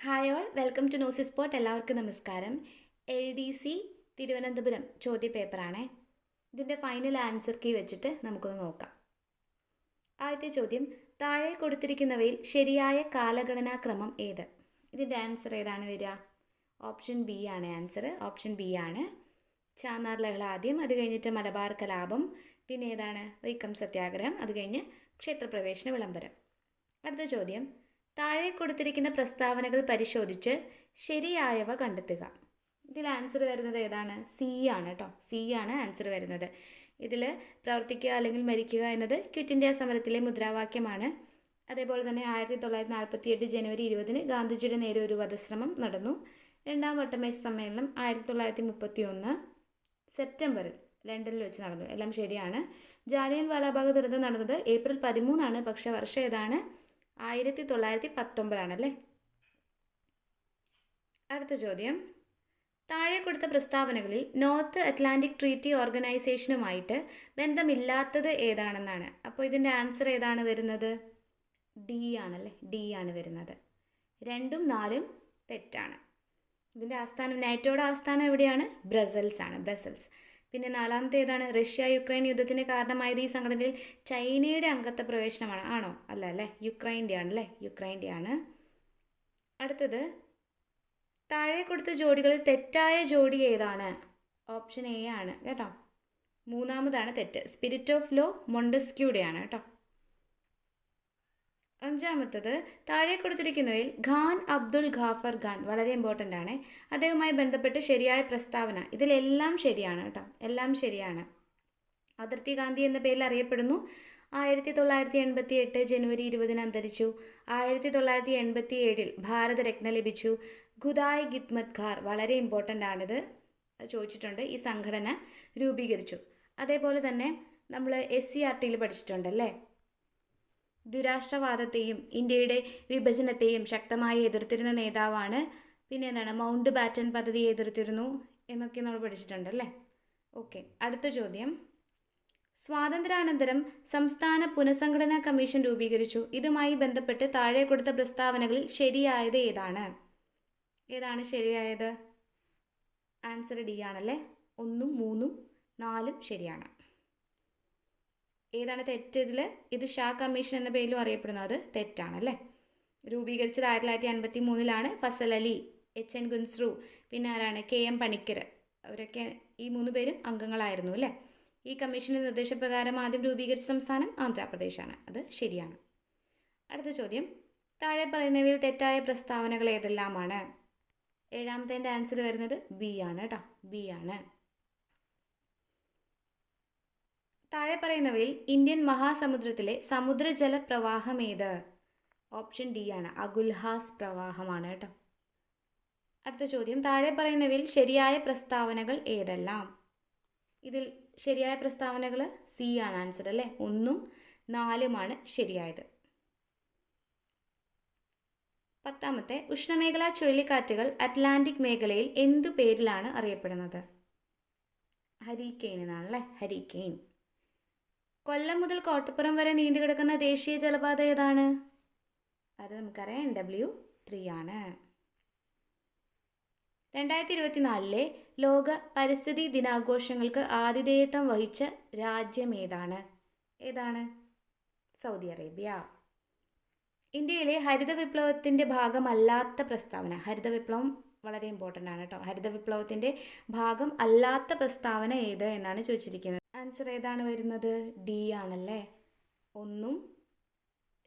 Hi all welcome to nosy spot എല്ലാവർക്കും നമസ്കാരം. L D C Thiruvananthapuram ചോദ്യ പേപ്പറാണേ ഇതിന്റെ ഫൈനൽ ആൻസർ കീ വെച്ചിട്ട് നമുക്കൊന്ന് നോക്കാം. ആദ്യത്തെ ചോദ്യം താഴെ കൊടുത്തിരിക്കുന്നവയിൽ ശരിയായ കാലഗണനാക്രമം ഏത്? ഇതിന്റെ ആൻസർ ഏതാണ് വരിക? ഓപ്ഷൻ ബി ആണ് ആൻസർ ഓപ്ഷൻ ബി ആണ്. ചാന്നാർ ലഹള ആദ്യം അത് കഴിഞ്ഞിട്ട് മലബാർ കലാപം. പിന്നെ ഏതാണ്? വൈക്കം സത്യാഗ്രഹം. അത് കഴിഞ്ഞ് ക്ഷേത്രപ്രവേശന വിളംബരം. അടുത്ത ചോദ്യം താഴെ കൊടുത്തിരിക്കുന്ന പ്രസ്താവനകൾ പരിശോധിച്ച് ശരിയായവ കണ്ടെത്തുക. ഇതിൽ ആൻസർ വരുന്നത് ഏതാണ്? സി ആണ് കേട്ടോ സി ആണ് ആൻസർ വരുന്നത്. ഇതിൽ പ്രവർത്തിക്കുക അല്ലെങ്കിൽ മരിക്കുക എന്നത് ക്വിറ്റ് ഇന്ത്യ സമരത്തിലെ മുദ്രാവാക്യമാണ്. അതേപോലെ തന്നെ ആയിരത്തി തൊള്ളായിരത്തി നാൽപ്പത്തി എട്ട് ജനുവരി ഇരുപതിന് ഗാന്ധിജിയുടെ നേരെ ഒരു വധശ്രമം നടന്നു. രണ്ടാം വട്ടമേശ സമ്മേളനം ആയിരത്തി തൊള്ളായിരത്തി മുപ്പത്തി ഒന്ന് സെപ്റ്റംബറിൽ ലണ്ടനിൽ വെച്ച് നടന്നു. എല്ലാം ശരിയാണ്. ജാലിയൻ വാലാബാഗ് ദുരന്തം നടന്നത് ഏപ്രിൽ പതിമൂന്നാണ്. പക്ഷേ വർഷം ഏതാണ്? ആയിരത്തി തൊള്ളായിരത്തി പത്തൊമ്പതാണല്ലേ അടുത്ത ചോദ്യം. താഴെ കൊടുത്ത പ്രസ്താവനകളിൽ നോർത്ത് അറ്റ്ലാന്റിക് ട്രീറ്റി ഓർഗനൈസേഷനുമായിട്ട് ബന്ധമില്ലാത്തത് ഏതാണെന്നാണ്. അപ്പോൾ ഇതിന്റെ ആൻസർ ഏതാണ് വരുന്നത്? ഡി ആണല്ലേ? ഡി ആണ് വരുന്നത്. രണ്ടും നാലും തെറ്റാണ്. ഇതിന്റെ ആസ്ഥാനം നാറ്റോയുടെ ആസ്ഥാനം എവിടെയാണ്? ബ്രസൽസ് ആണ് ബ്രസൽസ്. പിന്നെ നാലാമത്തെ ഏതാണ് റഷ്യ യുക്രൈൻ യുദ്ധത്തിന് കാരണമായത് ഈ സംഘടനയിൽ ചൈനയുടെ അംഗത്വ പ്രവേശനമാണ്. ആണോ? അല്ല അല്ലേ? യുക്രൈന്റെ ആണല്ലേ യുക്രൈന്റെ ആണ് അടുത്തത് താഴെ കൊടുത്ത ജോഡികളിൽ തെറ്റായ ജോഡി ഏതാണ്? ഓപ്ഷൻ എ ആണ് കേട്ടോ. മൂന്നാമതാണ് തെറ്റ്. സ്പിരിറ്റ് ഓഫ് ലോ മൊണ്ടസ്ക്യൂടെ ആണ് കേട്ടോ. അഞ്ചാമത്തത് താഴെ കൊടുത്തിരിക്കുന്നവയിൽ ഖാൻ അബ്ദുൽ ഖാഫർ ഖാൻ വളരെ ഇമ്പോർട്ടന്റ് ആണ്. അദ്ദേഹവുമായി ബന്ധപ്പെട്ട് ശരിയായ പ്രസ്താവന. ഇതിലെല്ലാം ശരിയാണ് കേട്ടോ. എല്ലാം ശരിയാണ്. അതിർത്തി ഗാന്ധി എന്ന പേരിൽ അറിയപ്പെടുന്നു. ആയിരത്തി തൊള്ളായിരത്തി എൺപത്തി എട്ട് ജനുവരി ഇരുപതിന് അന്തരിച്ചു. ആയിരത്തി തൊള്ളായിരത്തി എൺപത്തി ഏഴിൽ ഭാരതരത്ന ലഭിച്ചു. ഖുദായ് ഗിത്മത് ഖാർ വളരെ ഇമ്പോർട്ടന്റ് ആണിത്. ചോദിച്ചിട്ടുണ്ട്. ഈ സംഘടന രൂപീകരിച്ചു. അതേപോലെ തന്നെ നമ്മൾ എസ് സി ആർ ടിയിൽ പഠിച്ചിട്ടുണ്ടല്ലേ ദുരാഷ്ട്രവാദത്തെയും ഇന്ത്യയുടെ വിഭജനത്തെയും ശക്തമായി എതിർത്തിരുന്ന നേതാവാണ്. പിന്നെ എന്താണ്? മൗണ്ട് ബാറ്റൺ പദ്ധതി എതിർത്തിരുന്നു എന്നൊക്കെ നമ്മൾ പഠിച്ചിട്ടുണ്ട് അല്ലേ? ഓക്കെ അടുത്ത ചോദ്യം. സ്വാതന്ത്ര്യാനന്തരം സംസ്ഥാന പുനഃസംഘടനാ കമ്മീഷൻ രൂപീകരിച്ചു. ഇതുമായി ബന്ധപ്പെട്ട് താഴെ കൊടുത്ത പ്രസ്താവനകളിൽ ശരിയായത് ഏതാണ്? ഏതാണ് ശരിയായത്? ആൻസർ ഡി ആണല്ലേ? ഒന്നും മൂന്നും നാലും ശരിയാണ്. ഏതാണ് തെറ്റ് ഇതിൽ ഇത് ഷാ കമ്മീഷൻ എന്ന പേരിലും അറിയപ്പെടുന്നു അത് തെറ്റാണല്ലേ? രൂപീകരിച്ചത് ആയിരത്തി തൊള്ളായിരത്തി അൻപത്തി മൂന്നിലാണ് ഫസൽ അലി എച്ച് എൻ ഗുൻസ്രു പിന്നെ ആരാണ്? കെ എം പണിക്കർ അവരൊക്കെ ഈ മൂന്ന് പേരും അംഗങ്ങളായിരുന്നു അല്ലേ? ഈ കമ്മീഷന്റെ നിർദ്ദേശപ്രകാരം ആദ്യം രൂപീകരിച്ച സംസ്ഥാനം ആന്ധ്രാപ്രദേശാണ്. അത് ശരിയാണ്. അടുത്ത ചോദ്യം. താഴെ പറയുന്നവയിൽ തെറ്റായ പ്രസ്താവനകൾ ഏതെല്ലാമാണ്? ഏഴാമത്തെ ആൻസർ വരുന്നത് ബി ആണ് കേട്ടോ. ബി ആണ്. താഴെ പറയുന്നവയിൽ ഇന്ത്യൻ മഹാസമുദ്രത്തിലെ സമുദ്രജല പ്രവാഹം ഏത് ഓപ്ഷൻ ഡി ആണ്. അഗുൽഹാസ് പ്രവാഹമാണ് കേട്ടോ. അടുത്ത ചോദ്യം. താഴെ പറയുന്നവയിൽ ശരിയായ പ്രസ്താവനകൾ ഏതെല്ലാം? ഇതിൽ ശരിയായ പ്രസ്താവനകൾ സി ആണ് ആൻസർ അല്ലേ? ഒന്നും നാലുമാണ് ശരിയായത്. പത്താമത്തെ. ഉഷ്ണമേഖലാ ചുഴലിക്കാറ്റുകൾ അറ്റ്ലാന്റിക് മേഖലയിൽ എന്തു പേരിലാണ് അറിയപ്പെടുന്നത്? ഹരിക്കെയിൻ എന്നാണല്ലേ? ഹരിക്കെയിൻ. കൊല്ലം മുതൽ കോട്ടപ്പുറം വരെ നീണ്ടുകിടക്കുന്ന ദേശീയ ജലപാത ഏതാണ്? അത് നമുക്കറിയാം എൻ ഡബ്ല്യു ത്രീ ആണ്. രണ്ടായിരത്തി ഇരുപത്തിനാലിലെ ലോക പരിസ്ഥിതി ദിനാഘോഷങ്ങൾക്ക് ആതിഥേയത്വം വഹിച്ച രാജ്യം ഏതാണ്? ഏതാണ്? Saudi Arabia. ഇന്ത്യയിലെ ഹരിത വിപ്ലവത്തിന്റെ ഭാഗമല്ലാത്ത പ്രസ്താവന ഹരിത വിപ്ലവം വളരെ ഇമ്പോർട്ടന്റ് ആണ് കേട്ടോ. ഹരിത വിപ്ലവത്തിന്റെ ഭാഗം അല്ലാത്ത പ്രസ്താവന ഏത് എന്നാണ് ചോദിച്ചിരിക്കുന്നത്. ആൻസർ ഏതാണ് വരുന്നത്? ഡി ആണല്ലേ? ഒന്നും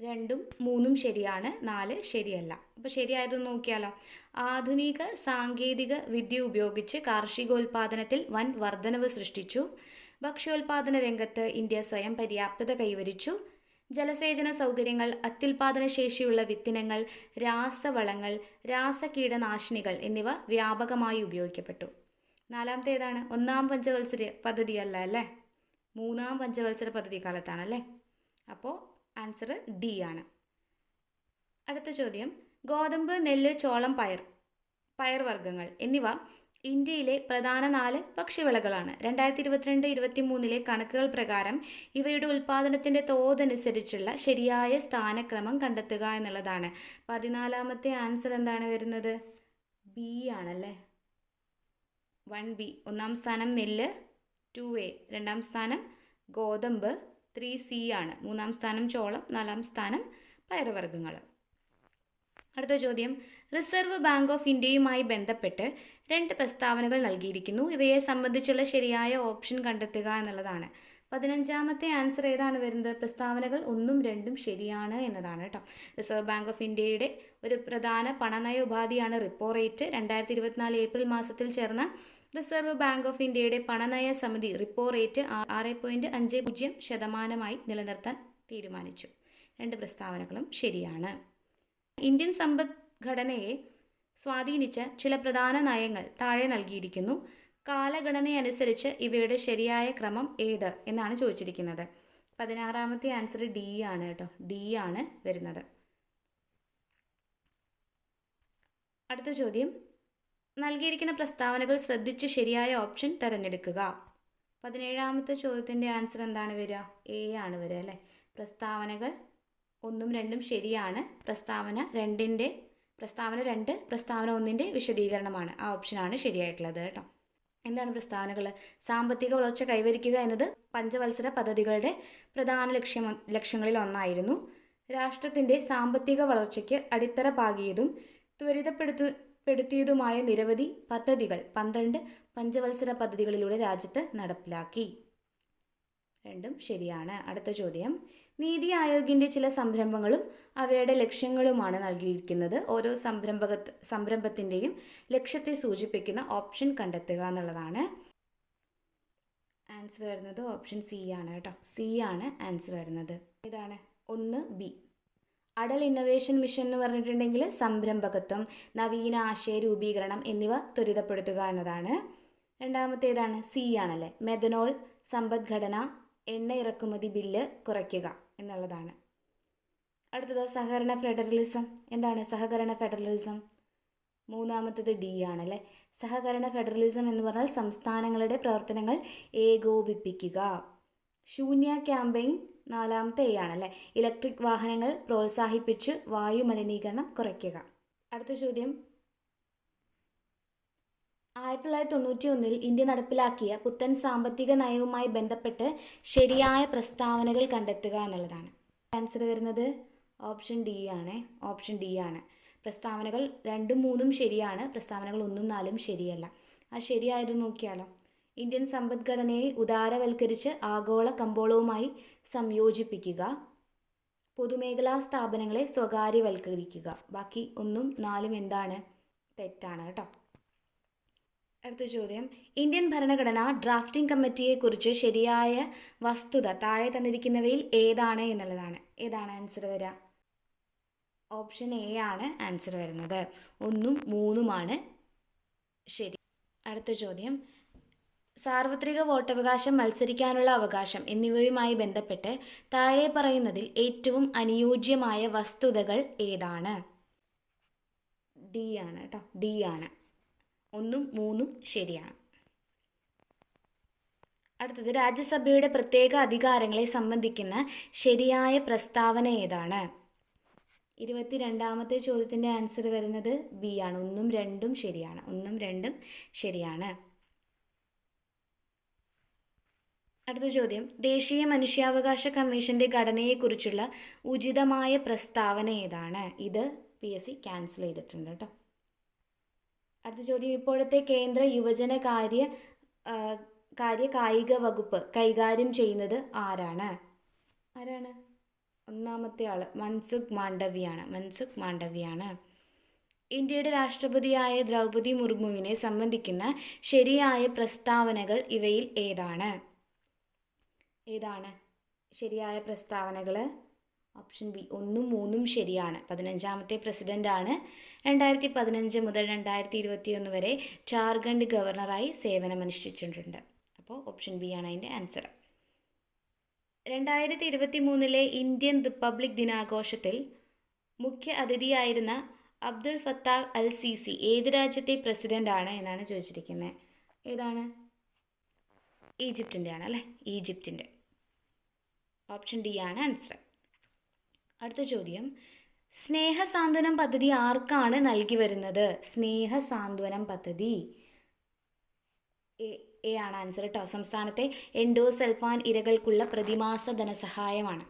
രണ്ടും മൂന്നും ശരിയാണ്. നാല് ശരിയല്ല. അപ്പോൾ ശരിയായതൊന്ന് നോക്കിയാലോ. ആധുനിക സാങ്കേതിക വിദ്യ ഉപയോഗിച്ച് കാർഷികോൽപാദനത്തിൽ വൻ വർധനവ് സൃഷ്ടിച്ചു. ഭക്ഷ്യോൽപാദന രംഗത്ത് ഇന്ത്യ സ്വയം പര്യാപ്തത കൈവരിച്ചു. ജലസേചന സൗകര്യങ്ങൾ അത്യുൽപാദന ശേഷിയുള്ള വിത്തിനങ്ങൾ രാസവളങ്ങൾ രാസകീടനാശിനികൾ എന്നിവ വ്യാപകമായി ഉപയോഗിക്കപ്പെട്ടു. നാലാമത്തേതാണ്. ഒന്നാം പഞ്ചവത്സര പദ്ധതിയല്ല അല്ലേ? മൂന്നാം പഞ്ചവത്സര പദ്ധതി കാലത്താണല്ലേ അപ്പോൾ ആൻസർ ഡി ആണ്. അടുത്ത ചോദ്യം. ഗോതമ്പ് നെല്ല് ചോളം പയർ പയർ വർഗങ്ങൾ എന്നിവ ഇന്ത്യയിലെ പ്രധാന നാല് ഭക്ഷ്യവിളകളാണ്. രണ്ടായിരത്തി ഇരുപത്തിരണ്ട് ഇരുപത്തി മൂന്നിലെ കണക്കുകൾ പ്രകാരം ഇവയുടെ ഉൽപ്പാദനത്തിന്റെ തോതനുസരിച്ചുള്ള ശരിയായ സ്ഥാനക്രമം കണ്ടെത്തുക എന്നുള്ളതാണ്. പതിനാലാമത്തെ ആൻസർ എന്താണ് വരുന്നത്? ബി ആണല്ലേ? വൺ ബി ഒന്നാം സ്ഥാനം നെല്ല് ടു എ രണ്ടാം സ്ഥാനം ഗോതമ്പ് ത്രീ സി ആണ്. മൂന്നാം സ്ഥാനം ചോളം നാലാം സ്ഥാനം പയറുവർഗങ്ങൾ അടുത്ത ചോദ്യം. റിസർവ് ബാങ്ക് ഓഫ് ഇന്ത്യയുമായി ബന്ധപ്പെട്ട് രണ്ട് പ്രസ്താവനകൾ നൽകിയിരിക്കുന്നു. ഇവയെ സംബന്ധിച്ചുള്ള ശരിയായ ഓപ്ഷൻ കണ്ടെത്തുക എന്നുള്ളതാണ്. പതിനഞ്ചാമത്തെ ആൻസർ ഏതാണ് വരുന്നത്? പ്രസ്താവനകൾ ഒന്നും രണ്ടും ശരിയാണ് എന്നതാണ് കേട്ടോ റിസർവ് ബാങ്ക് ഓഫ് ഇന്ത്യയുടെ ഒരു പ്രധാന പണനയ ഉപാധിയാണ് റിപ്പോ റേറ്റ്. രണ്ടായിരത്തി ഇരുപത്തിനാല് ഏപ്രിൽ മാസത്തിൽ ചേർന്ന റിസർവ് ബാങ്ക് ഓഫ് ഇന്ത്യയുടെ പണനയ സമിതി റിപ്പോ റേറ്റ് ആറ് പോയിന്റ് അഞ്ച് പൂജ്യം ശതമാനമായി നിലനിർത്താൻ തീരുമാനിച്ചു. രണ്ട് പ്രസ്താവനകളും ശരിയാണ്. ഇന്ത്യൻ സമ്പദ്ഘടനയെ സ്വാധീനിച്ച ചില പ്രധാന നയങ്ങൾ താഴെ നൽകിയിരിക്കുന്നു. കാലഗണനയനുസരിച്ച് ഇവയുടെ ശരിയായ ക്രമം ഏത് എന്നാണ് ചോദിച്ചിരിക്കുന്നത്. പതിനാറാമത്തെ ആൻസർ ഡി ആണ് കേട്ടോ. ഡി ആണ് വരുന്നത്. അടുത്ത ചോദ്യം. നൽകിയിരിക്കുന്ന പ്രസ്താവനകൾ ശ്രദ്ധിച്ച് ശരിയായ ഓപ്ഷൻ തിരഞ്ഞെടുക്കുക. പതിനേഴാമത്തെ ചോദ്യത്തിന്റെ ആൻസർ എന്താണ് വരിക? എ ആണ് വരിക അല്ലേ? പ്രസ്താവനകൾ ഒന്നും രണ്ടും ശരിയാണ്. പ്രസ്താവന രണ്ടിന്റെ പ്രസ്താവന രണ്ട് പ്രസ്താവന ഒന്നിന്റെ വിശദീകരണമാണ്. ആ ഓപ്ഷനാണ് ശരിയായിട്ടുള്ളത് കേട്ടോ. എന്താണ് പ്രസ്താവനകൾ? സാമ്പത്തിക വളർച്ച കൈവരിക്കുക എന്നത് പഞ്ചവത്സര പദ്ധതികളുടെ പ്രധാന ലക്ഷ്യം ലക്ഷ്യങ്ങളിൽ ഒന്നായിരുന്നു. രാഷ്ട്രത്തിന്റെ സാമ്പത്തിക വളർച്ചയ്ക്ക് അടിത്തറ പാകിയതും ത്വരിതപ്പെടുത്തു പെടുത്തിയതുമായ നിരവധി പദ്ധതികൾ പന്ത്രണ്ട് പഞ്ചവത്സര പദ്ധതികളിലൂടെ രാജ്യത്ത് നടപ്പിലാക്കി. രണ്ടും ശരിയാണ്. അടുത്ത ചോദ്യം. നീതി ആയോഗിന്റെ ചില സംരംഭങ്ങളും അവയുടെ ലക്ഷ്യങ്ങളുമാണ് നൽകിയിരിക്കുന്നത്. ഓരോ സംരംഭക സംരംഭത്തിന്റെയും ലക്ഷ്യത്തെ സൂചിപ്പിക്കുന്ന ഓപ്ഷൻ കണ്ടെത്തുക എന്നുള്ളതാണ്. ആൻസർ വരുന്നത് ഓപ്ഷൻ സി ആണ് കേട്ടോ. സി ആണ് ആൻസർ വരുന്നത്. ഇതാണ് ഒന്ന് ബി. അടൽ ഇന്നൊവേഷൻ മിഷൻ എന്ന് പറഞ്ഞിട്ടുണ്ടെങ്കിൽ സംരംഭകത്വം നവീന ആശയ രൂപീകരണം എന്നിവ ത്വരിതപ്പെടുത്തുക എന്നതാണ്. രണ്ടാമത്തേതാണ് സി ആണല്ലേ? മെഥനോൾ സമ്പദ്ഘടന എണ്ണ ഇറക്കുമതി ബില്ല് കുറയ്ക്കുക എന്നുള്ളതാണ്. അടുത്തത് സഹകരണ ഫെഡറലിസം എന്താണ് സഹകരണ ഫെഡറലിസം മൂന്നാമത്തത് ഡി ആണല്ലേ? സഹകരണ ഫെഡറലിസം എന്ന് പറഞ്ഞാൽ സംസ്ഥാനങ്ങളുടെ പ്രവർത്തനങ്ങൾ ഏകോപിപ്പിക്കുക. ശൂന്യ ക്യാമ്പയിൻ നാലാമത്തെ എ ആണല്ലേ ഇലക്ട്രിക് വാഹനങ്ങൾ പ്രോത്സാഹിപ്പിച്ച് വായു മലിനീകരണം കുറയ്ക്കുക. അടുത്ത ചോദ്യം. ആയിരത്തി തൊള്ളായിരത്തി തൊണ്ണൂറ്റി ഒന്നിൽ ഇന്ത്യ നടപ്പിലാക്കിയ പുത്തൻ സാമ്പത്തിക നയവുമായി ബന്ധപ്പെട്ട് ശരിയായ പ്രസ്താവനകൾ കണ്ടെത്തുക എന്നുള്ളതാണ്. ആൻസർ വരുന്നത് ഓപ്ഷൻ ഡി ആണ്. ഓപ്ഷൻ ഡി ആണ്. പ്രസ്താവനകൾ രണ്ടും മൂന്നും ശരിയാണ് പ്രസ്താവനകൾ ഒന്നും നാലും ശരിയല്ല. ആ ശരിയായത് നോക്കിയാലോ? ഇന്ത്യൻ സമ്പദ്ഘടനയെ ഉദാരവൽക്കരിച്ച് ആഗോള കമ്പോളവുമായി സംയോജിപ്പിക്കുക. പൊതുമേഖലാ സ്ഥാപനങ്ങളെ സ്വകാര്യവൽക്കരിക്കുക. ബാക്കി ഒന്നും നാലും എന്താണ്? തെറ്റാണ് കേട്ടോ. അടുത്ത ചോദ്യം. ഇന്ത്യൻ ഭരണഘടന ഡ്രാഫ്റ്റിംഗ് കമ്മിറ്റിയെക്കുറിച്ച് ശരിയായ വസ്തുത താഴെ തന്നിരിക്കുന്നവയിൽ ഏതാണ് എന്നുള്ളതാണ്. ഏതാണ് ആൻസർ വരിക? ഓപ്ഷൻ എ ആണ് ആൻസർ വരുന്നത്. ഒന്നും മൂന്നുമാണ് ശരി. അടുത്ത ചോദ്യം. സാർവത്രിക വോട്ടവകാശം മത്സരിക്കാനുള്ള അവകാശം എന്നിവയുമായി ബന്ധപ്പെട്ട് താഴെ പറയുന്നതിൽ ഏറ്റവും അനുയോജ്യമായ വസ്തുതകൾ ഏതാണ്? ഡി ആണ് കേട്ടോ. ഡി ആണ്. ഒന്നും മൂന്നും ശരിയാണ്. അടുത്തത് രാജ്യസഭയുടെ പ്രത്യേക അധികാരങ്ങളെ സംബന്ധിക്കുന്ന ശരിയായ പ്രസ്താവന ഏതാണ്? ഇരുപത്തി രണ്ടാമത്തെ ചോദ്യത്തിന്റെ ആൻസർ വരുന്നത് ബി ആണ്. ഒന്നും രണ്ടും ശരിയാണ്. ഒന്നും രണ്ടും ശരിയാണ്. അടുത്ത ചോദ്യം. ദേശീയ മനുഷ്യാവകാശ കമ്മീഷന്റെ ഘടനയെക്കുറിച്ചുള്ള ഉചിതമായ പ്രസ്താവന ഏതാണ്? ഇത് പി എസ് സി ക്യാൻസൽ ചെയ്തിട്ടുണ്ട് കേട്ടോ. അടുത്ത ചോദ്യം. ഇപ്പോഴത്തെ കേന്ദ്ര യുവജന കാര്യ കാര്യ കായിക വകുപ്പ് കൈകാര്യം ചെയ്യുന്നത് ആരാണ്? ആരാണ്? ഒന്നാമത്തെ ആൾ മൻസുഖ് മാണ്ഡവ്യാണ്. മൻസുഖ് മാണ്ഡവ്യാണ്. ഇന്ത്യയുടെ രാഷ്ട്രപതിയായ ദ്രൗപതി മുർമുവിനെ സംബന്ധിക്കുന്ന ശരിയായ പ്രസ്താവനകൾ ഇവയിൽ ഏതാണ്? ഏതാണ്? ശരിയായ പ്രസ്താവനകൾ ഓപ്ഷൻ ബി ഒന്നും മൂന്നും ശരിയാണ്. പതിനഞ്ചാമത്തെ പ്രസിഡന്റാണ് രണ്ടായിരത്തി പതിനഞ്ച് മുതൽ രണ്ടായിരത്തി ഇരുപത്തിയൊന്ന് വരെ ജാർഖണ്ഡ് ഗവർണറായി സേവനമനുഷ്ഠിച്ചിട്ടുണ്ട്. അപ്പോൾ ഓപ്ഷൻ ബി ആണ് അതിന്റെ ആൻസർ. രണ്ടായിരത്തി ഇരുപത്തി മൂന്നിലെ ഇന്ത്യൻ റിപ്പബ്ലിക് ദിനാഘോഷത്തിൽ മുഖ്യ അതിഥിയായിരുന്ന Abdul Fattah al Sisi ഏത് രാജ്യത്തെ പ്രസിഡന്റാണ് എന്നാണ് ചോദിച്ചിരിക്കുന്നത്. ഏതാണ്? ഈജിപ്തിന്റെ ആണ് അല്ലേ? ഈജിപ്തിന്റെ. ഓപ്ഷൻ ഡി ആണ് ആൻസർ അടുത്ത ചോദ്യം. സ്നേഹസാന്ത്വനം പദ്ധതി ആർക്കാണ് നൽകി വരുന്നത്? സ്നേഹസാന്ത്വനം പദ്ധതി. എ ആണ് ആൻസർ കേട്ടോ സംസ്ഥാനത്തെ എൻഡോസൾഫാൻ ഇരകൾക്കുള്ള പ്രതിമാസ ധനസഹായമാണ്.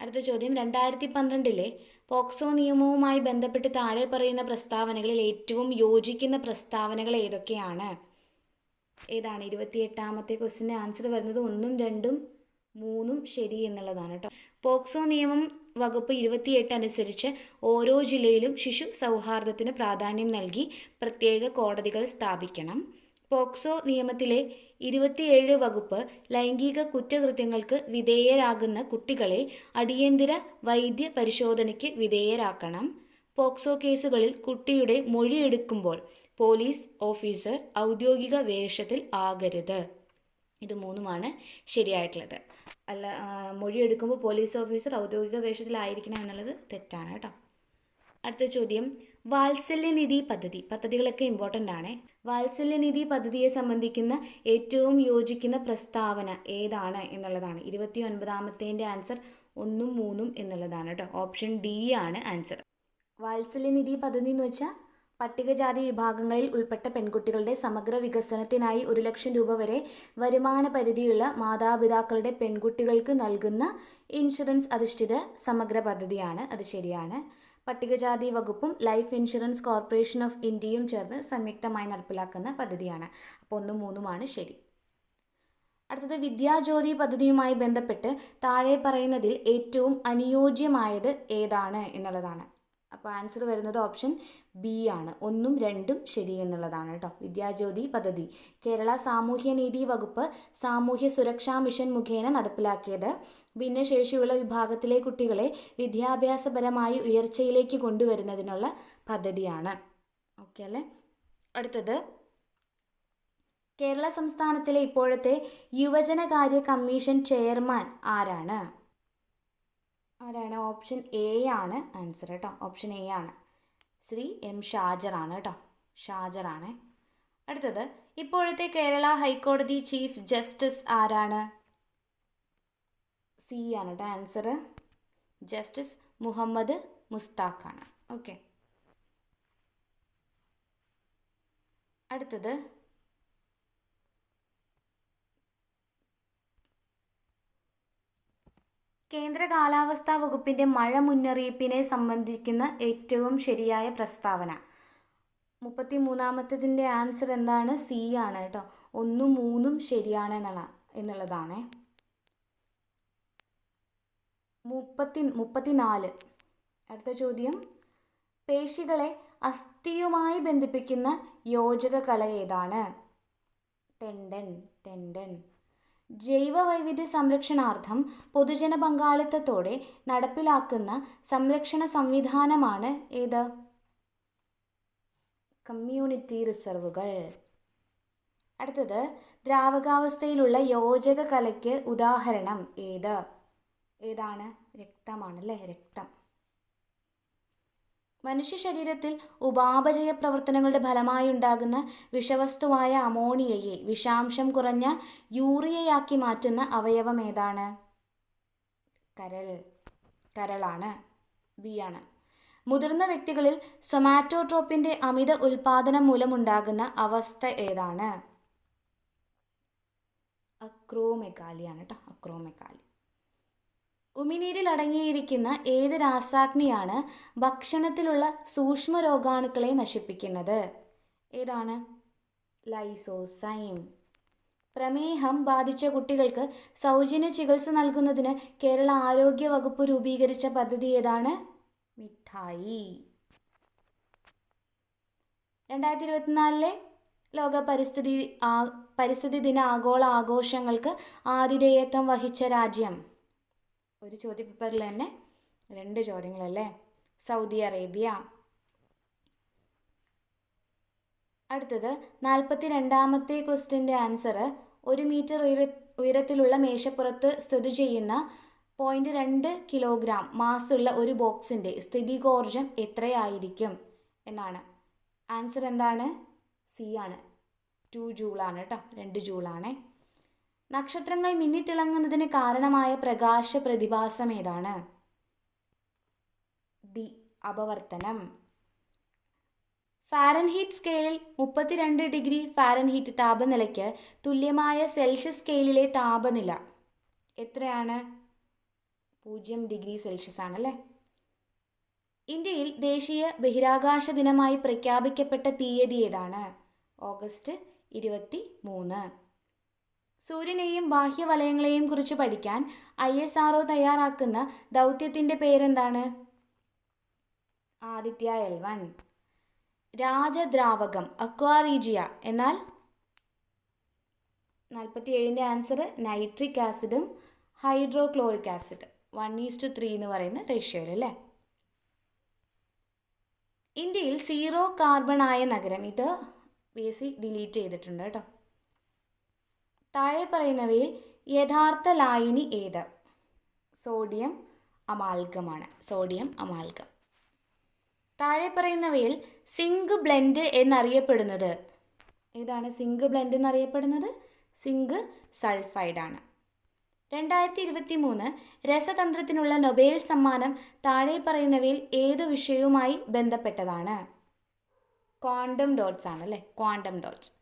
അടുത്ത ചോദ്യം. രണ്ടായിരത്തി പന്ത്രണ്ടിലെ പോക്സോ നിയമവുമായി ബന്ധപ്പെട്ട് താഴെ പറയുന്ന പ്രസ്താവനകളിൽ ഏറ്റവും യോജിക്കുന്ന പ്രസ്താവനകൾ ഏതൊക്കെയാണ്? ഏതാണ് ഇരുപത്തിയെട്ടാമത്തെ ക്വസ്റ്റിന്റെ ആൻസർ വരുന്നത് ഒന്നും രണ്ടും മൂന്നും ശരി എന്നുള്ളതാണ് കേട്ടോ പോക്സോ നിയമം വകുപ്പ് ഇരുപത്തിയെട്ട് അനുസരിച്ച് ഓരോ ജില്ലയിലും ശിശു സൗഹാർദ്ദത്തിന് പ്രാധാന്യം നൽകി പ്രത്യേക കോടതികൾ സ്ഥാപിക്കണം. പോക്സോ നിയമത്തിലെ ഇരുപത്തിയേഴ് വകുപ്പ് ലൈംഗിക കുറ്റകൃത്യങ്ങൾക്ക് വിധേയരാകുന്ന കുട്ടികളെ അടിയന്തര വൈദ്യ പരിശോധനയ്ക്ക് വിധേയരാക്കണം. പോക്സോ കേസുകളിൽ കുട്ടിയുടെ മൊഴിയെടുക്കുമ്പോൾ പോലീസ് ഓഫീസർ ഔദ്യോഗിക വേഷത്തിൽ ആകരുത്. ഇത് മൂന്നുമാണ് ശരിയായിട്ടുള്ളത്. അല്ല മൊഴിയെടുക്കുമ്പോൾ പോലീസ് ഓഫീസർ ഔദ്യോഗിക വേഷത്തിലായിരിക്കണം എന്നുള്ളത് തെറ്റാണ് കേട്ടോ. അടുത്ത ചോദ്യം. വാത്സല്യനിധി പദ്ധതി. പദ്ധതികളൊക്കെ ഇമ്പോർട്ടന്റ് ആണ്. വാത്സല്യനിധി പദ്ധതിയെ സംബന്ധിക്കുന്ന ഏറ്റവും യോജിക്കുന്ന പ്രസ്താവന ഏതാണ് എന്നുള്ളതാണ്. ഇരുപത്തി ഒൻപതാമത്തേന്റെ ആൻസർ ഒന്നും മൂന്നും എന്നുള്ളതാണ് കേട്ടോ. ഓപ്ഷൻ ഡി ആണ് ആൻസർ. വാത്സല്യനിധി പദ്ധതി എന്ന് വെച്ചാൽ പട്ടികജാതി വിഭാഗങ്ങളിൽ ഉൾപ്പെട്ട പെൺകുട്ടികളുടെ സമഗ്ര വികസനത്തിനായി ഒരു ലക്ഷം രൂപ വരെ വരുമാന പരിധിയുള്ള മാതാപിതാക്കളുടെ പെൺകുട്ടികൾക്ക് നൽകുന്ന ഇൻഷുറൻസ് അധിഷ്ഠിത സമഗ്ര പദ്ധതിയാണ്. അത് ശരിയാണ്. പട്ടികജാതി വകുപ്പും ലൈഫ് ഇൻഷുറൻസ് കോർപ്പറേഷൻ ഓഫ് ഇന്ത്യയും ചേർന്ന് സംയുക്തമായി നടപ്പിലാക്കുന്ന പദ്ധതിയാണ്. അപ്പോൾ ഒന്നും മൂന്നുമാണ് ശരി. അടുത്തത് വിദ്യാജ്യോതി പദ്ധതിയുമായി ബന്ധപ്പെട്ട് താഴെ പറയുന്നതിൽ ഏറ്റവും അനുയോജ്യമായത് ഏതാണ് എന്നുള്ളതാണ്. അപ്പോൾ ആൻസർ വരുന്നത് ഓപ്ഷൻ ബി ആണ്. ഒന്നും രണ്ടും ശരി എന്നുള്ളതാണ് കേട്ടോ. വിദ്യാജ്യോതി പദ്ധതി. കേരള സാമൂഹ്യ നീതി വകുപ്പ് സാമൂഹ്യ സുരക്ഷാ മിഷൻ മുഖേന നടപ്പിലാക്കിയത്. ഭിന്നശേഷിയുള്ള വിഭാഗത്തിലെ കുട്ടികളെ വിദ്യാഭ്യാസപരമായി ഉയർച്ചയിലേക്ക് കൊണ്ടുവരുന്നതിനുള്ള പദ്ധതിയാണ്. ഓക്കെ അല്ലേ? അടുത്തത്. കേരള സംസ്ഥാനത്തിലെ ഇപ്പോഴത്തെ യുവജനകാര്യ കമ്മീഷൻ ചെയർമാൻ ആരാണ്? ആരാണ്? ഓപ്ഷൻ എ ആണ് ആൻസർ കേട്ടോ ഓപ്ഷൻ എ ആണ്. ശ്രീ എം ഷാജറാണ് കേട്ടോ ഷാജറാണ് അടുത്തത് ഇപ്പോഴത്തെ കേരള ഹൈക്കോടതി ചീഫ് ജസ്റ്റിസ് ആരാണ്? സി ആണ് കേട്ടോ ആൻസർ. ജസ്റ്റിസ് മുഹമ്മദ് മുസ്താഖാണ് ഓക്കെ. അടുത്തത് കേന്ദ്ര കാലാവസ്ഥാ വകുപ്പിന്റെ മഴ മുന്നറിയിപ്പിനെ സംബന്ധിക്കുന്ന ഏറ്റവും ശരിയായ പ്രസ്താവന. മുപ്പത്തി മൂന്നാമത്തതിന്റെ ആൻസർ എന്താണ്? സി ആണ് കേട്ടോ. ഒന്നും മൂന്നും ശരിയാണ് എന്നുള്ള എന്നുള്ളതാണ്. മുപ്പത്തി മുപ്പത്തിനാല്. അടുത്ത ചോദ്യം. പേശികളെ അസ്ഥിയുമായി ബന്ധിപ്പിക്കുന്ന യോജക കല ഏതാണ്? Tendon tendon. ജൈവ വൈവിധ്യ സംരക്ഷണാർത്ഥം പൊതുജന പങ്കാളിത്തത്തോടെ നടപ്പിലാക്കുന്ന സംരക്ഷണ സംവിധാനമാണ് ഏത്? കമ്മ്യൂണിറ്റി റിസർവുകൾ. അടുത്തത് ദ്രാവകാവസ്ഥയിലുള്ള യോജക കലയ്ക്ക് ഉദാഹരണം ഏത്? ഏതാണ്? രക്തമാണല്ലേ? രക്തം. മനുഷ്യ ശരീരത്തിൽ ഉപാപചയ പ്രവർത്തനങ്ങളുടെ ഫലമായി ഉണ്ടാകുന്ന വിഷവസ്തുവായ അമോണിയയെ വിഷാംശം കുറഞ്ഞ യൂറിയയാക്കി മാറ്റുന്ന അവയവം ഏതാണ്? കരൾ. കരളാണ്. ബി ആണ്. മുതിർന്ന വ്യക്തികളിൽ സൊമാറ്റോട്രോപ്പിന്റെ അമിത ഉൽപാദനം മൂലമുണ്ടാകുന്ന അവസ്ഥ ഏതാണ്? അക്രോമെക്കാലിയാണ് കേട്ടോ അക്രോമെക്കാലി ഉമിനീരിൽ അടങ്ങിയിരിക്കുന്ന ഏത് രാസാഗ്നിയാണ് ഭക്ഷണത്തിലുള്ള സൂക്ഷ്മ രോഗാണുക്കളെ നശിപ്പിക്കുന്നത്? ഏതാണ്? ലൈസോസൈം. പ്രമേഹം ബാധിച്ച കുട്ടികൾക്ക് സൗജന്യ ചികിത്സ നൽകുന്നതിന് കേരള ആരോഗ്യ വകുപ്പ് രൂപീകരിച്ച പദ്ധതി ഏതാണ്? മിഠായി. രണ്ടായിരത്തി ഇരുപത്തിനാലിലെ ലോക പരിസ്ഥിതി പരിസ്ഥിതി ദിന ആഗോള ആഘോഷങ്ങൾക്ക് ആതിഥേയത്വം വഹിച്ച രാജ്യം. ഒരു ചോദ്യ പേപ്പറിൽ തന്നെ രണ്ട് ചോദ്യങ്ങളല്ലേ? Saudi Arabia. അടുത്തത് നാൽപ്പത്തി രണ്ടാമത്തെ ക്വസ്റ്റിന്റെ ആൻസർ ഒരു മീറ്റർ ഉയര ഉയരത്തിലുള്ള മേശപ്പുറത്ത് സ്ഥിതി ചെയ്യുന്ന പോയിന്റ് രണ്ട് കിലോഗ്രാം മാസുള്ള ഒരു ബോക്സിന്റെ സ്ഥിതികോർജം എത്രയായിരിക്കും എന്നാണ്. ആൻസർ എന്താണ്? സി ആണ്. ടു ജൂളാണ് കേട്ടോ. രണ്ട് ജൂളാണ് നക്ഷത്രങ്ങൾ മിന്നിത്തിളങ്ങുന്നതിന് കാരണമായ പ്രകാശ പ്രതിഭാസം ഏതാണ് ഡി. അപവർത്തനം. ഫാരൻഹീറ്റ് സ്കെയിലിൽ മുപ്പത്തിരണ്ട് ഡിഗ്രി ഫാരൻഹീറ്റ് താപനിലയ്ക്ക് തുല്യമായ സെൽഷ്യസ് സ്കെയിലിലെ താപനില എത്രയാണ്? പൂജ്യം ഡിഗ്രി സെൽഷ്യസ് ആണല്ലേ? ഇന്ത്യയിൽ ദേശീയ ബഹിരാകാശ ദിനമായി പ്രഖ്യാപിക്കപ്പെട്ട തീയതി ഏതാണ്? ഓഗസ്റ്റ് ഇരുപത്തി മൂന്ന് സൂര്യനെയും ബാഹ്യവലയങ്ങളെയും കുറിച്ച് പഠിക്കാൻ ഐ എസ് ആർ തയ്യാറാക്കുന്ന ദൗത്യത്തിന്റെ പേരെന്താണ്? Aditya L one. രാജദ്രാവകം അക്വാറീജിയ. എന്നാൽ നാൽപ്പത്തി ഏഴിന്റെ ആൻസർ നൈട്രിക് ആസിഡും hydrochloric acid. One is to three എന്ന് പറയുന്ന റേഷ്യോയിൽ അല്ലേ? ഇന്ത്യയിൽ സീറോ കാർബൺ ആയ നഗരം. ഇത് ബി എസ് സി ഡിലീറ്റ് ചെയ്തിട്ടുണ്ട് കേട്ടോ. താഴെ പറയുന്നവയിൽ യഥാർത്ഥ ലായനി ഏത്? സോഡിയം അമാൽഗമാണ്. Sodium amalgam. താഴെ പറയുന്നവയിൽ സിങ്ക് ബ്ലെൻഡ് എന്നറിയപ്പെടുന്നത്. ഏതാണ് സിങ്ക് ബ്ലെൻഡ് എന്നറിയപ്പെടുന്നത്? സിങ്ക് സൾഫൈഡ് ആണ് രണ്ടായിരത്തി ഇരുപത്തി മൂന്ന് രസതന്ത്രത്തിനുള്ള നൊബേൽ സമ്മാനം താഴെ പറയുന്നവയിൽ ഏത് വിഷയവുമായി ബന്ധപ്പെട്ടതാണ്? ക്വാണ്ടം ഡോട്ട്സ് ആണ് അല്ലേ ക്വാണ്ടം ഡോട്ട്സ്.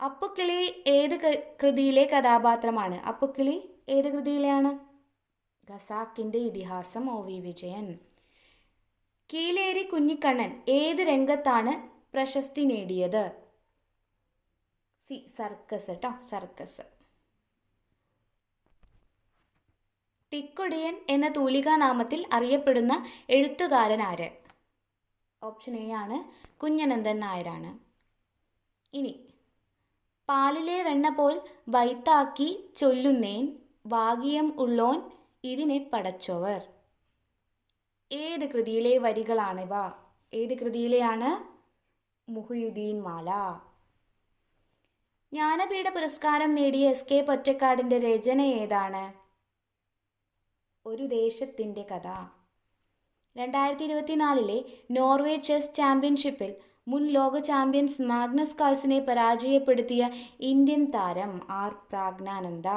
അപ്പുക്കിളി ഏത് കൃതിയിലെ കഥാപാത്രമാണ്? അപ്പുക്കിളി ഏത് കൃതിയിലെയാണ്? ഖസാക്കിന്റെ ഇതിഹാസം ഒ വി വിജയൻ. കീലേരി കുഞ്ഞിക്കണ്ണൻ ഏത് രംഗത്താണ് പ്രശസ്തി നേടിയത്? സി സർക്കസ് കേട്ടോ സർക്കസ്. തിക്കൊടിയൻ എന്ന തൂലികാനാമത്തിൽ അറിയപ്പെടുന്ന എഴുത്തുകാരൻ ആര്? ഓപ്ഷൻ എ ആണ് കുഞ്ഞനന്ദൻ നായരാണ്. ഇനി പാലിലെ വെണ്ണ പോൽ വൈത്താക്കി ചൊല്ലുന്നേൻ വാഗിയം ഉള്ളോൻ ഇതിനെ പടച്ചോവർ. ഏത് കൃതിയിലെ വരികളാണിവ? ഏത് കൃതിയിലെയാണ്? മുഹയുദ്ദീൻ മാല. ജ്ഞാനപീഠ പുരസ്കാരം നേടിയ എസ് കെ പൊറ്റക്കാടിന്റെ രചന ഏതാണ്? ഒരു ദേശത്തിന്റെ കഥ. രണ്ടായിരത്തി ഇരുപത്തിനാലിലെ നോർവേ ചെസ് ചാമ്പ്യൻഷിപ്പിൽ മുൻ ലോക ചാമ്പ്യൻസ് മാഗ്നസ് കാൾസിനെ പരാജയപ്പെടുത്തിയ ഇന്ത്യൻ താരം ആർ പ്രാജ്ഞാനന്ദ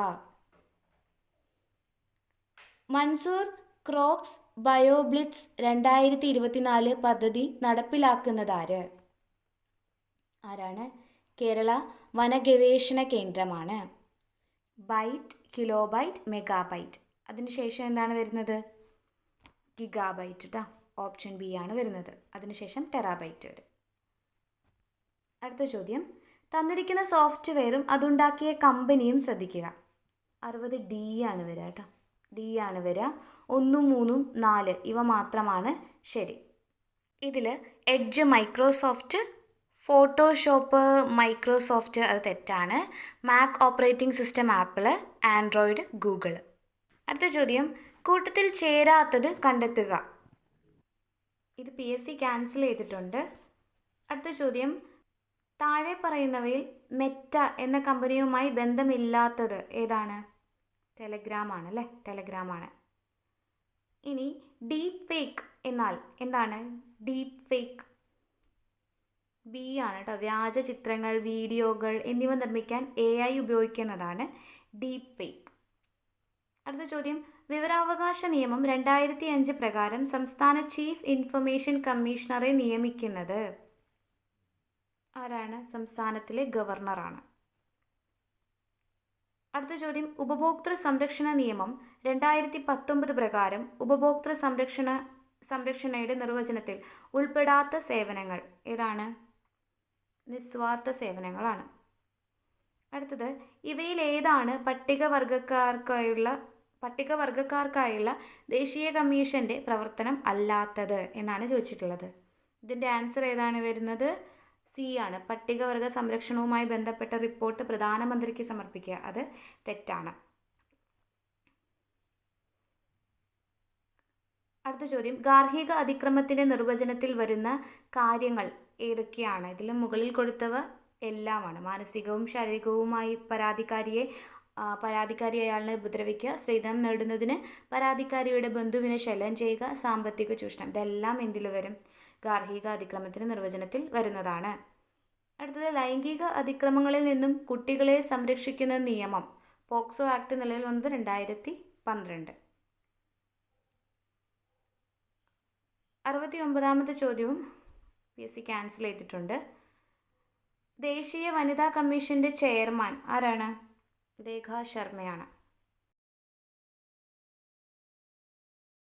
മൻസൂർ ക്രോക്സ് ബയോബ്ലിറ്റ്സ് രണ്ടായിരത്തി ഇരുപത്തിനാല് പദ്ധതി നടപ്പിലാക്കുന്നതാര്? ആരാണ്? കേരള വനഗവേഷണ കേന്ദ്രമാണ്. Byte kilobyte megabyte. അതിനുശേഷം എന്താണ് വരുന്നത്? ഗിഗാബൈറ്റ് കേട്ടോ ഓപ്ഷൻ ബി ആണ് വരുന്നത്. അതിനുശേഷം ടെറാബൈറ്റ് വരും. അടുത്ത ചോദ്യം. തന്നിരിക്കുന്ന സോഫ്റ്റ്വെയറും അതുണ്ടാക്കിയ കമ്പനിയും ശ്രദ്ധിക്കുക. അറുപത് ഡി ആണ് വരിക കേട്ടോ. ഡി ആണ് വരിക ഒന്നും മൂന്നും നാല് ഇവ മാത്രമാണ് ശരി. ഇതിൽ എഡ്ജ് മൈക്രോസോഫ്റ്റ് ഫോട്ടോഷോപ്പ് മൈക്രോസോഫ്റ്റ് അത് തെറ്റാണ്. Mac operating system Apple Android Google അടുത്ത ചോദ്യം. കൂട്ടത്തിൽ ചേരാത്തത് കണ്ടെത്തുക. ഇത് പി എസ് സി ക്യാൻസൽ ചെയ്തിട്ടുണ്ട്. അടുത്ത ചോദ്യം. താഴെ പറയുന്നവയിൽ മെറ്റ എന്ന കമ്പനിയുമായി ബന്ധമില്ലാത്തത് ഏതാണ്? ടെലഗ്രാം ആണ് അല്ലേ? ടെലഗ്രാം ആണ്. ഇനി ഡീപ് ഫേക്ക് എന്നാൽ എന്താണ്? ഡീപ് ഫേക്ക് ബി ആണ് കേട്ടോ വ്യാജ ചിത്രങ്ങൾ വീഡിയോകൾ എന്നിവ നിർമ്മിക്കാൻ എ ഐ ഉപയോഗിക്കുന്നതാണ് ഡീപ് ഫേക്ക് അടുത്ത ചോദ്യം. വിവരാവകാശ നിയമം രണ്ടായിരത്തി അഞ്ച് പ്രകാരം സംസ്ഥാന ചീഫ് ഇൻഫർമേഷൻ കമ്മീഷണറെ നിയമിക്കുന്നത്. ആരാണ്? സംസ്ഥാനത്തിലെ ഗവർണറാണ്. അടുത്ത ചോദ്യം. ഉപഭോക്തൃ സംരക്ഷണ നിയമം രണ്ടായിരത്തി പത്തൊമ്പത് പ്രകാരം ഉപഭോക്തൃ സംരക്ഷണ സംരക്ഷണയുടെ നിർവചനത്തിൽ ഉൾപ്പെടാത്ത സേവനങ്ങൾ ഏതാണ്? നിസ്വാർത്ഥ സേവനങ്ങളാണ്. അടുത്തത്. ഇവയിൽ ഏതാണ് പട്ടികവർഗക്കാർക്കായുള്ള പട്ടികവർഗക്കാർക്കായുള്ള ദേശീയ കമ്മീഷന്റെ പ്രവർത്തനം അല്ലാത്തത് എന്നാണ് ചോദിച്ചിട്ടുള്ളത്. ഇതിന്റെ ആൻസർ ഏതാണ് വരുന്നത്? സി ആണ്. പട്ടികവർഗ സംരക്ഷണവുമായി ബന്ധപ്പെട്ട റിപ്പോർട്ട് പ്രധാനമന്ത്രിക്ക് സമർപ്പിക്കുക. അത് തെറ്റാണ്. അടുത്ത ചോദ്യം. ഗാർഹിക അതിക്രമത്തിന്റെ നിർവചനത്തിൽ വരുന്ന കാര്യങ്ങൾ ഏതൊക്കെയാണ്? ഇതിൽ മുകളിൽ കൊടുത്തവ എല്ലാമാണ്. മാനസികവും ശാരീരികവുമായി പരാതിക്കാരിയെ പരാതിക്കാരി അയാളിനെ ഉപദ്രവിക്കുക സ്ത്രീധനം നേടുന്നതിന് പരാതിക്കാരിയുടെ ബന്ധുവിനെ ശല്യം ചെയ്യുക സാമ്പത്തിക ചൂഷണം. ഇതെല്ലാം എന്തിൽ വരും? ഗാർഹിക അതിക്രമത്തിന് നിർവചനത്തിൽ വരുന്നതാണ്. അടുത്തത് ലൈംഗിക അതിക്രമങ്ങളിൽ നിന്നും കുട്ടികളെ സംരക്ഷിക്കുന്ന നിയമം പോക്സോ ആക്ട് നിലവിൽ വന്നത് രണ്ടായിരത്തി പന്ത്രണ്ട് അറുപത്തി ഒമ്പതാമത്തെ ചോദ്യവും പി എസ് സി ക്യാൻസൽ ചെയ്തിട്ടുണ്ട്. ദേശീയ വനിതാ കമ്മീഷന്റെ ചെയർമാൻ ആരാണ്? രേഖ ശർമ്മയാണ്.